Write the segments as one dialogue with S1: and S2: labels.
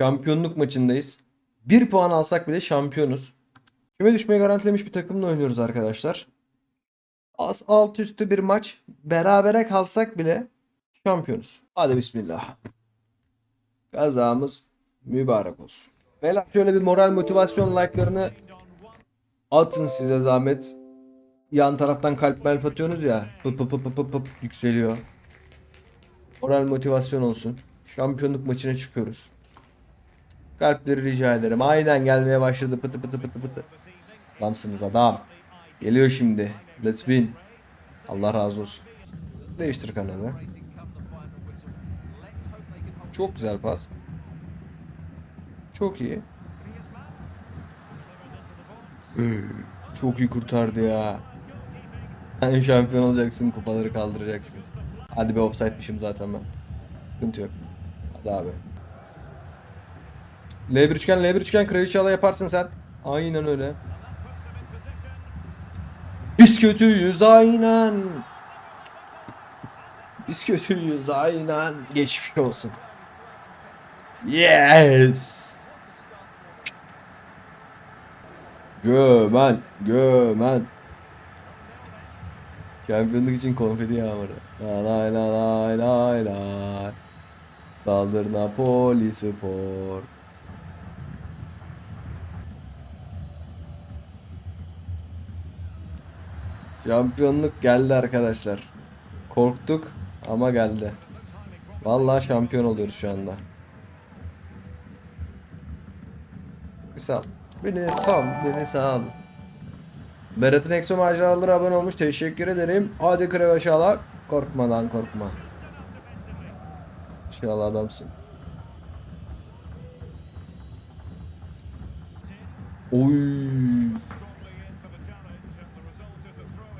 S1: Şampiyonluk maçındayız. Bir puan alsak bile şampiyonuz. Küme düşmeyi garantilemiş bir takımla oynuyoruz arkadaşlar. Az alt üstü bir maç. Berabere kalsak bile şampiyonuz. Hadi bismillah. Kazamız mübarek olsun. Beyler şöyle bir moral motivasyon like'larını atın size zahmet. Yan taraftan kalp melp atıyorsunuz ya. Pıp pıp pıp pıp pıp pıp yükseliyor. Moral motivasyon olsun. Şampiyonluk maçına çıkıyoruz. Kalpleri rica ederim. Aynen gelmeye başladı. Pıtı pıtı pıtı pıtı. Adamsınız adam. Geliyor şimdi. Let's win. Allah razı olsun. Değiştir kanalı. Çok güzel pas. Çok iyi. Çok iyi kurtardı ya. Sen şampiyon olacaksın, kupaları kaldıracaksın. Hadi be offside'mişim zaten ben. Sıkıntı yok. Hadi abi. L1 üçgen, L1 üçgen kraliçe yaparsın sen. Aynen öyle. Biz kötüyüz aynen. Biz kötüyüz aynen. Geçmiş olsun. Yes. Gömen, gömen. Şampiyonluk için konfeti yağmuru. La la la la la la. Saldır Napoli Spor. Şampiyonluk geldi arkadaşlar. Korktuk ama geldi. Vallahi şampiyon oluyoruz şu anda. Bir sal. Beni sal, beni sal. Berat'ın Exo maceraları abone olmuş. Teşekkür ederim. Hadi krev aşağıla. Korkma lan korkma. İnşallah adamsın. Oy.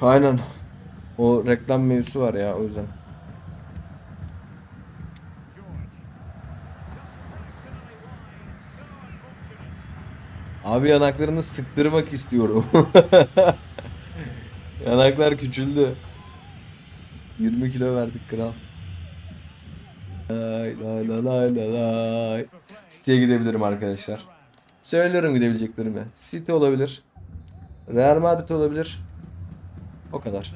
S1: Aynen. O reklam mevzusu var ya o yüzden. Abi yanaklarını sıktırmak istiyorum. Yanaklar küçüldü. 20 kilo verdik kral. Lay lay lay lay lay lay. City'ye gidebilirim arkadaşlar. Söylüyorum gidebileceklerimi. City olabilir. Real Madrid olabilir. O kadar.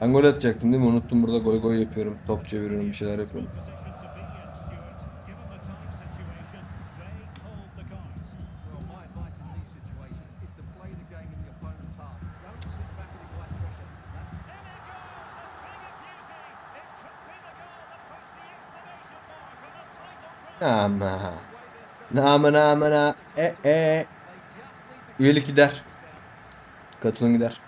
S1: Ben gol atacaktım değil mi? Unuttum burada goy goy yapıyorum. Top çeviriyorum bir şeyler yapıyorum. Ama. Nama nama na. E e. Üyelik gider. Katılım gider.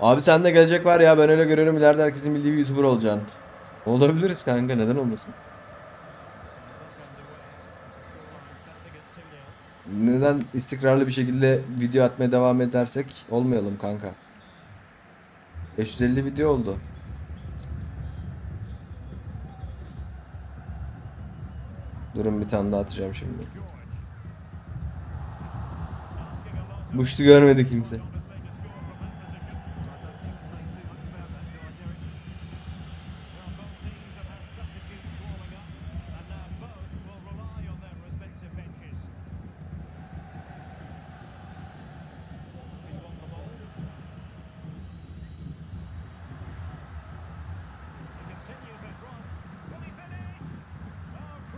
S1: Abi sen de gelecek var ya ben öyle görüyorum ileride herkesin bildiği bir YouTuber olacaksın. Olabiliriz kanka neden olmasın? Neden istikrarlı bir şekilde video atmaya devam edersek olmayalım kanka. 550 video oldu. Durun bir tane daha atacağım şimdi. Muştu görmedi kimse.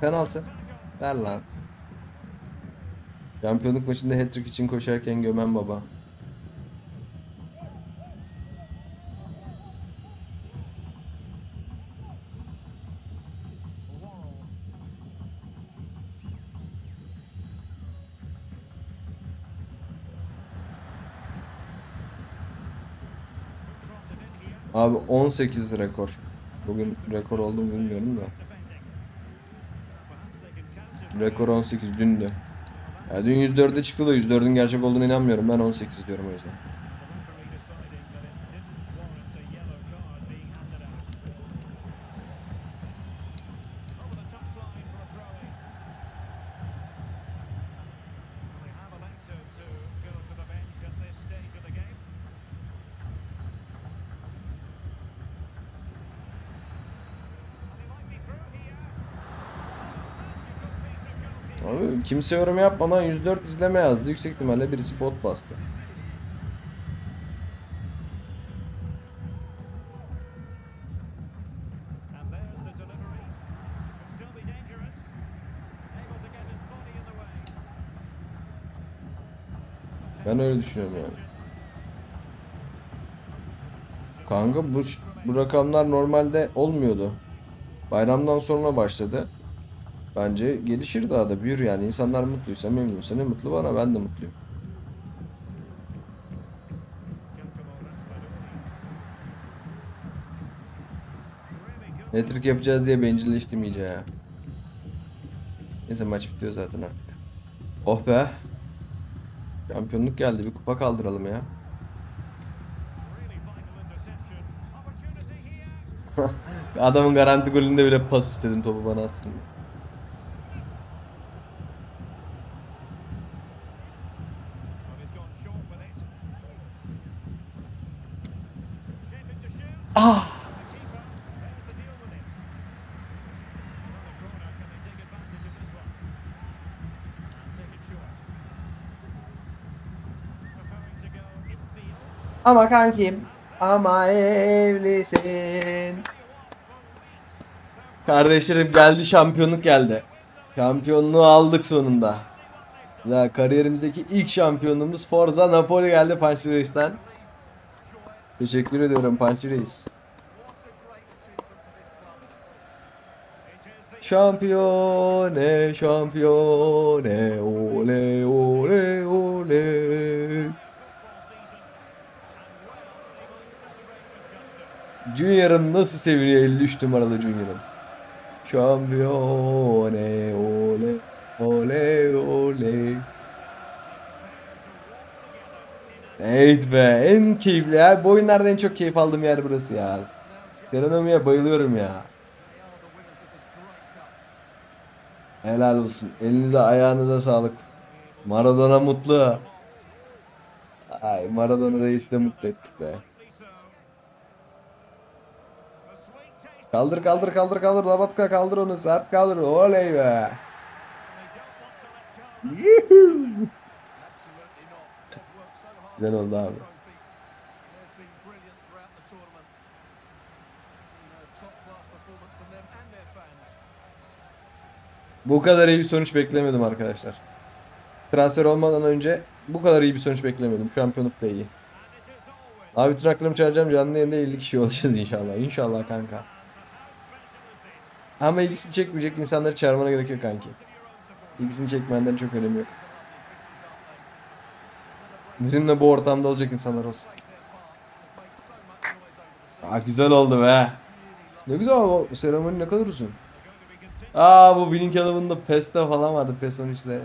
S1: Penaltı. Ver lan. Şampiyonluk maçında hat-trick için koşarken gömen baba. Abi 18 rekor. Bugün rekor oldu mu bilmiyorum da. Rekor 18 dündü. Ya dün 104'e çıktı da 104'ün gerçek olduğuna inanmıyorum. Ben 18 diyorum o yüzden. Kimse yorum yapmadan 104 izleme yazdı. Yüksek ihtimalle birisi bot bastı. Ben öyle düşünüyorum yani. Kanka bu, bu rakamlar normalde olmuyordu. Bayramdan sonra başladı. Bence gelişir daha da büyür yani. İnsanlar mutluysa memnunsa ne mutlu bana ben de mutluyum. Metrik yapacağız diye bencilleştim iyice ya. Neyse maç bitiyor zaten artık. Oh be. Şampiyonluk geldi. Bir kupa kaldıralım ya. Adamın garanti golünde bile pas istedim topu bana aslında. Ama kankim ama evlisin. Kardeşlerim geldi şampiyonluk geldi. Şampiyonluğu aldık sonunda. Ya kariyerimizdeki ilk şampiyonluğumuz Forza Napoli geldi Punch Reis'ten. Teşekkür ediyorum Punch Reis. Şampiyone, şampiyone, ole, ole, ole. Junior'ım nasıl seviniyor 53 numaralı Junior'ım. Şampiyone, ole, ole, ole. Evet be en keyifli ya. Bu oyunlarda en çok keyif aldığım yer burası ya. Serenomi'ye bayılıyorum ya. Helal olsun. Elinize ayağınıza sağlık. Maradona mutlu. Ay Maradona reis de mutlu ettik be. Kaldır kaldır kaldır kaldır Labatka kaldır onu sert kaldır oley be. Güzel oldu abi. Bu kadar iyi bir sonuç beklemiyordum arkadaşlar. Transfer olmadan önce bu kadar iyi bir sonuç beklemiyordum. Şampiyonluk da iyi. Abi tırnaklarımı çağıracağım canlı yayında 50 kişi olacağız inşallah. İnşallah kanka. Ama ilgisini çekmeyecek insanları çağırmana gerek yok kanki. İlgisini çekmenden çok önemi yok. Bizimle bu ortamda olacak insanlar olsun. Aa güzel oldu be. Ne güzel o seremoni ne kadar uzun. Aa bu Blink adamında PES'te falan vardı PES 13'te.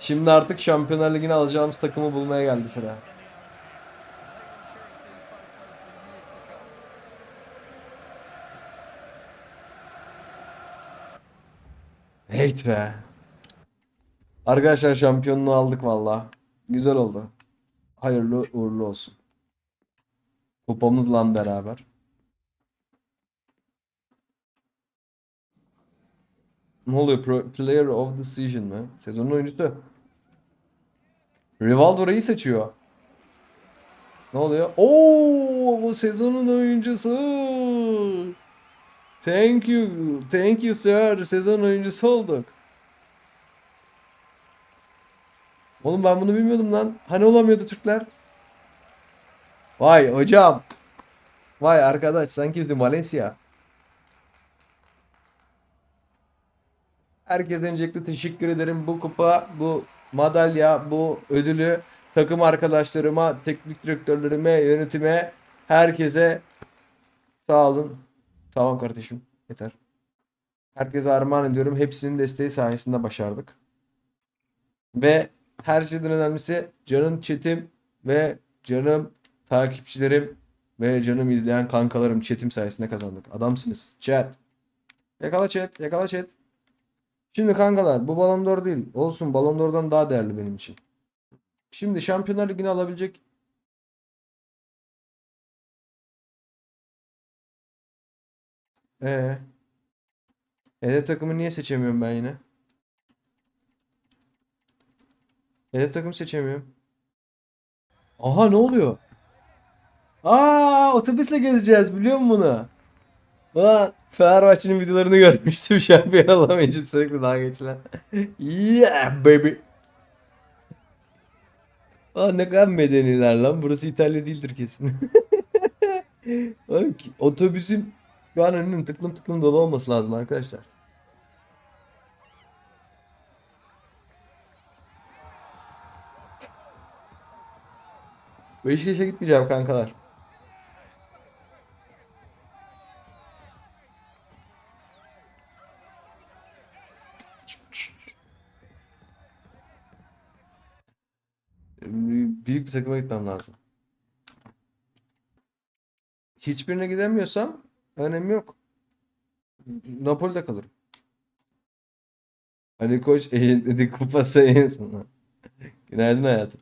S1: Şimdi artık Şampiyonlar Ligi'ne alacağımız takımı bulmaya geldi sıra. Hate be. Arkadaşlar şampiyonluğu aldık valla. Güzel oldu. Hayırlı uğurlu olsun. Kupamızla beraber. Ne oluyor? Pro- Player of the Season mı? Sezonun oyuncusu. Rivaldo Reis seçiyor. Ne oluyor? Oo, bu sezonun oyuncusu. Thank you. Thank you sir. Sezon oyuncusu olduk. Oğlum ben bunu bilmiyordum lan. Hani olamıyordu Türkler? Vay hocam. Vay arkadaş sen kimsin Valencia? Herkese öncelikle teşekkür ederim. Bu kupa, bu madalya, bu ödülü takım arkadaşlarıma, teknik direktörlerime, yönetime, herkese sağ olun. Tamam kardeşim. Yeter. Herkese armağan ediyorum. Hepsinin desteği sayesinde başardık. Ve her şeyden önemlisi canım chatim ve canım takipçilerim ve canım izleyen kankalarım chatim sayesinde kazandık. Adamsınız. Chat. Yakala chat. Yakala chat. Şimdi kankalar bu Ballon d'Or değil. Olsun Ballon d'Or'dan daha değerli benim için. Şimdi Şampiyonlar Ligi'ni alabilecek Ee, hedef takımı niye seçemiyorum ben yine? Hedef takım seçemiyorum. Aha ne oluyor? Aa otobüsle gezeceğiz biliyor musun bunu? Ulan Fenerbahçe'nin videolarını görmüştüm şampiyon olamayınca sürekli daha geçilen. yeah baby. Aa ne kadar medeniler lan. Burası İtalya değildir kesin. Oğlum Otobüsün şu an önünün tıklım tıklım dolu olması lazım arkadaşlar. Beşiktaş'a gitmeyeceğim kankalar. Büyük bir takıma gitmem lazım. Hiçbirine gidemiyorsam önemi yok. Napoli'de kalırım. Ali Koç eğitledi kupası en sona. Günaydın hayatım.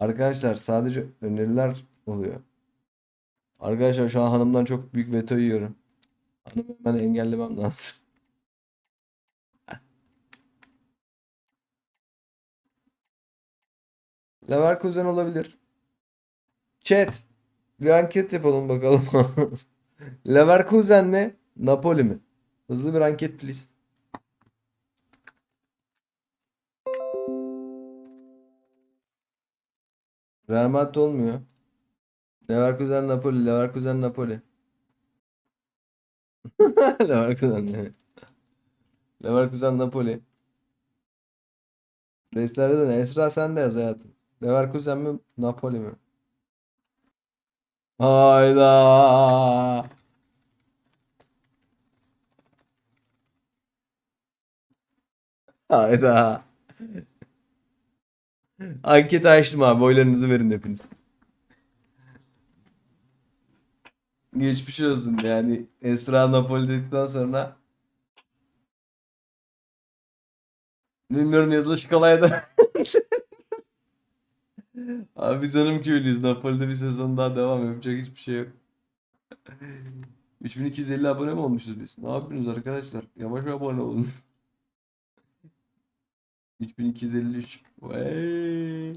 S1: Arkadaşlar sadece öneriler oluyor. Arkadaşlar şu an hanımdan çok büyük veto yiyorum. Hanımı hemen engellemem lazım. Leverkusen olabilir. Chat. Bir anket yapalım bakalım. Leverkusen mi? Napoli mi? Hızlı bir anket please. Real Madrid olmuyor. Leverkusen Napoli, Leverkusen Napoli. Leverkusen evet. Leverkusen Napoli. Reislerde de ne? Esra sen de yaz hayatım. Leverkusen mi Napoli mi? Hayda. Hayda. Anketi açtım abi. Oylarınızı verin hepiniz. Geçmiş olsun yani. Esra Napoli dedikten sonra Bilmiyorum yazılış kolay da. Abi biz hanım köylüyüz. Napoli'de bir sezon daha devam yapacak hiçbir şey yok. 3250 abone mi olmuşuz biz? Ne yapıyorsunuz arkadaşlar? Yavaş abone olun. 3253. Vay.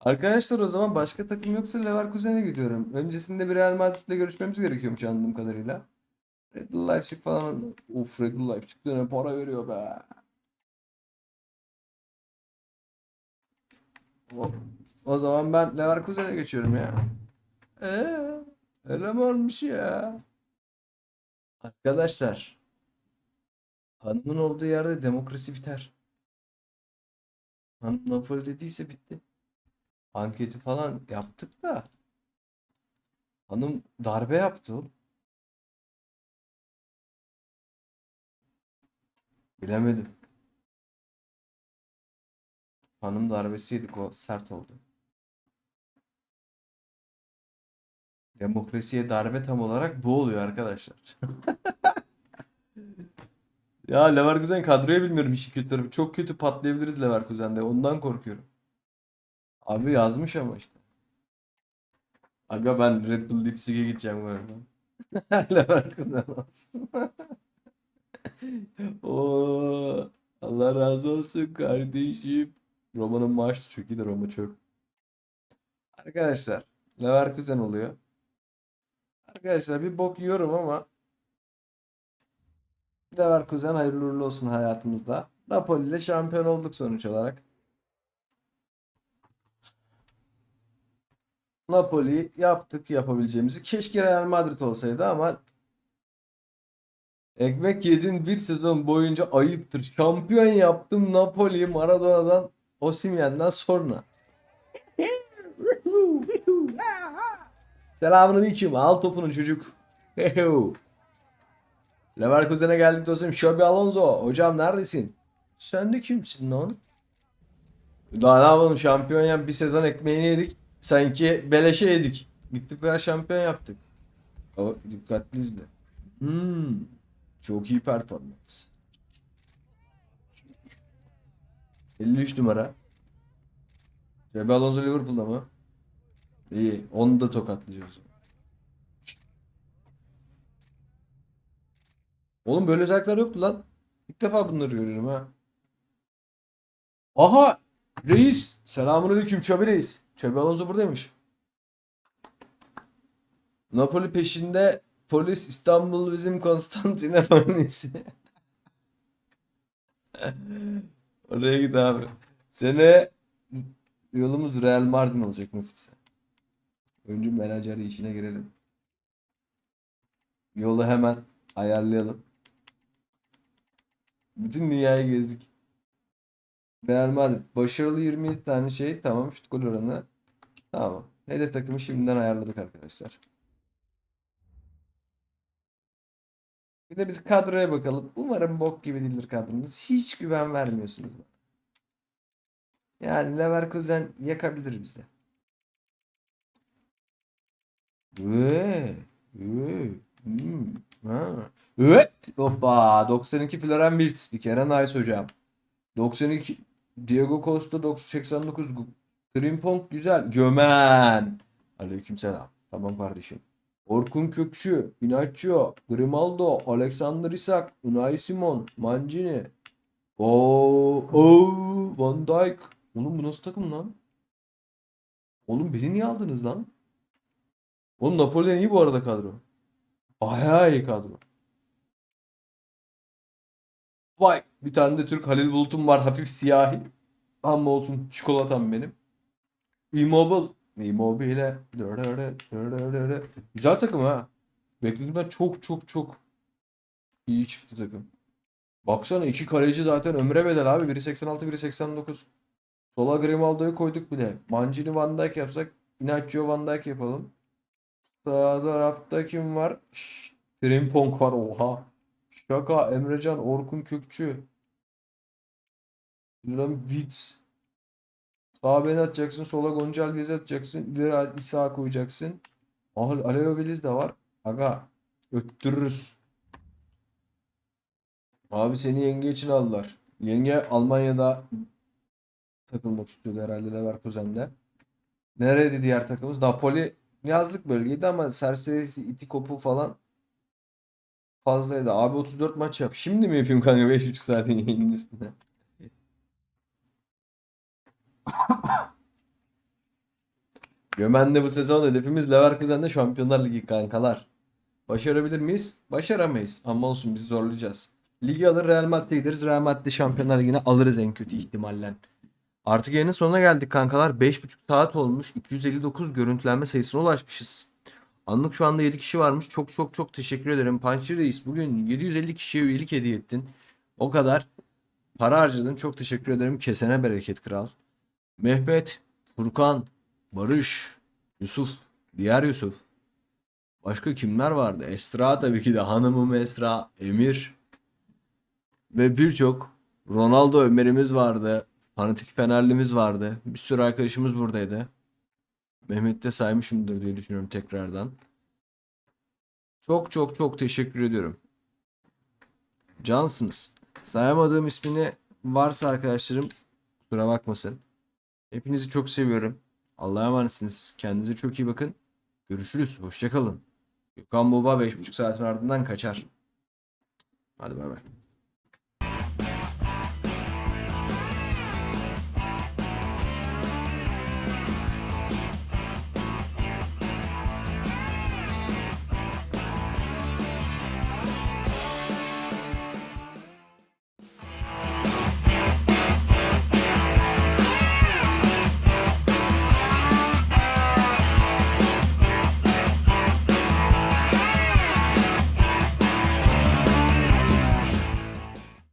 S1: Arkadaşlar o zaman başka takım yoksa Leverkusen'e gidiyorum. Öncesinde bir Real Madrid'le görüşmemiz gerekiyormuş anladığım kadarıyla. Red Bull Leipzig falan. Of Red Bull Leipzig de ne para veriyor be. O, o zaman ben Leverkusen'e geçiyorum ya. Eee öyle mi olmuş ya? Arkadaşlar hanımın olduğu yerde demokrasi biter. Hanım Napoli dediyse bitti. Anketi falan yaptık da hanım darbe yaptı oğlum. Bilemedim. Hanım darbesi yedik o sert oldu. Demokrasiye darbe tam olarak bu oluyor arkadaşlar. Ya Leverkusen kadroyu bilmiyorum işin kötü. Çok kötü patlayabiliriz Leverkusen'de. Ondan korkuyorum. Abi yazmış ama işte. Aga ben Red Bull Leipzig'e gideceğim galiba. Leverkusen olsun. Oo, Allah razı olsun kardeşim. Roma'nın maaşı çok iyi de Roma çok. Arkadaşlar Leverkusen oluyor. Arkadaşlar bir bok yiyorum ama Leverkusen hayırlı uğurlu olsun hayatımızda. Napoli ile şampiyon olduk sonuç olarak. Napoli yaptık yapabileceğimizi. Keşke Real Madrid olsaydı ama ekmek yedin bir sezon boyunca ayıptır. Şampiyon yaptım Napoli Maradona'dan Osimhen'den sonra. Selamünaleyküm. Al topunu çocuk. Leverkusen'e geldik dostum. Xabi Alonso. Hocam neredesin? Sen de kimsin lan? Daha ne yapalım şampiyon yap bir sezon ekmeğini yedik. Sanki beleşe yedik. Gittik ver şampiyon yaptık. O dikkatli izle. Hmm, çok iyi performans. 53 numara. Xabi Alonso Liverpool'da mı? İyi. Onu da tokatlayacağız. Oğlum böyle özellikler yoktu lan. İlk defa bunları görüyorum ha. Aha! Reis! Selamünaleyküm Çabi Reis. Çabi Alonso buradaymış. Napoli peşinde polis İstanbul bizim Konstantinopolis. Oraya git abi. Sene yolumuz Real Madrid olacak nasipse. Önce menajer işine girelim. Yolu hemen ayarlayalım. Bütün dünyayı gezdik. Real Madrid. Başarılı 27 tane şey. Tamam. Şut gol oranı. Tamam. Hedef takımı şimdiden ayarladık arkadaşlar. Bir de biz kadroya bakalım. Umarım bok gibi değildir kadromuz. Hiç güven vermiyorsunuz. Yani Leverkusen yakabilir bize. Ve, ve, hmm, ha. Evet. Hoppa. 92 Florian Wirtz bir kere nice hocam. 92 Diego Costa 89 Frimpong güzel. Gömen. Aleykümselam. Tamam kardeşim. Orkun Kökçü, Inacio, Grimaldo, Alexander Isak, Unai Simon, Mancini. Oo, oo, Van Dijk. Oğlum bu nasıl takım lan? Oğlum beni niye aldınız lan? Oğlum Napoli'den iyi bu arada kadro. Bayağı iyi kadro. Vay bir tane de Türk Halil Bulut'um var hafif siyahi. Ama olsun çikolatam benim. Immobile. Immobile. Güzel takım ha. Beklediğimden çok çok çok iyi çıktı takım. Baksana iki kaleci zaten ömre bedel abi. Biri 86 biri 89. Sola Grimaldo'yu koyduk bile. Mancini Van Dijk yapsak Inacio Van Dijk yapalım. Sağ tarafta kim var? Şşş, var oha. Şaka Emrecan Orkun Kökçü. Duran Vitz. Sağa beni atacaksın. Sola Gonçalves'i atacaksın. İleri İsa koyacaksın. Ah, Aleo de var. Aga öttürürüz. Abi seni yenge için aldılar. Yenge Almanya'da takılmak istiyordu herhalde Leverkusen'de. Nerede diğer takımımız? Napoli yazlık bölgeydi ama Serserisi, İtikopu falan fazlaydı. Abi 34 maç yap. Şimdi mi yapayım kanka 5,5 saatin yayının üstüne? Gömen'de bu sezon hedefimiz Leverkusen'de Şampiyonlar Ligi kankalar. Başarabilir miyiz? Başaramayız. Ama olsun bizi zorlayacağız. Ligi alır Real Madrid'e gideriz. Real Madrid'de Şampiyonlar Ligi'ne alırız en kötü ihtimalle. Artık yayının sonuna geldik kankalar. 5,5 saat olmuş. 259 görüntülenme sayısına ulaşmışız. Anlık şu anda 7 kişi varmış. Çok çok çok teşekkür ederim. Puncher Reis bugün 750 kişiye üyelik hediye ettin. O kadar para harcadın. Çok teşekkür ederim. Kesene bereket kral. Mehmet, Furkan, Barış, Yusuf, diğer Yusuf. Başka kimler vardı? Esra tabii ki de hanımım Esra, Emir ve birçok Ronaldo Ömer'imiz vardı. Fanatik Fenerlimiz vardı. Bir sürü arkadaşımız buradaydı. Mehmet de saymışımdır diye düşünüyorum tekrardan. Çok çok çok teşekkür ediyorum. Cansınız. Sayamadığım ismini varsa arkadaşlarım kusura bakmasın. Hepinizi çok seviyorum. Allah'a emanetsiniz. Kendinize çok iyi bakın. Görüşürüz. Hoşçakalın. Gökhan Baba 5,5 saatin ardından kaçar. Hadi bay bay.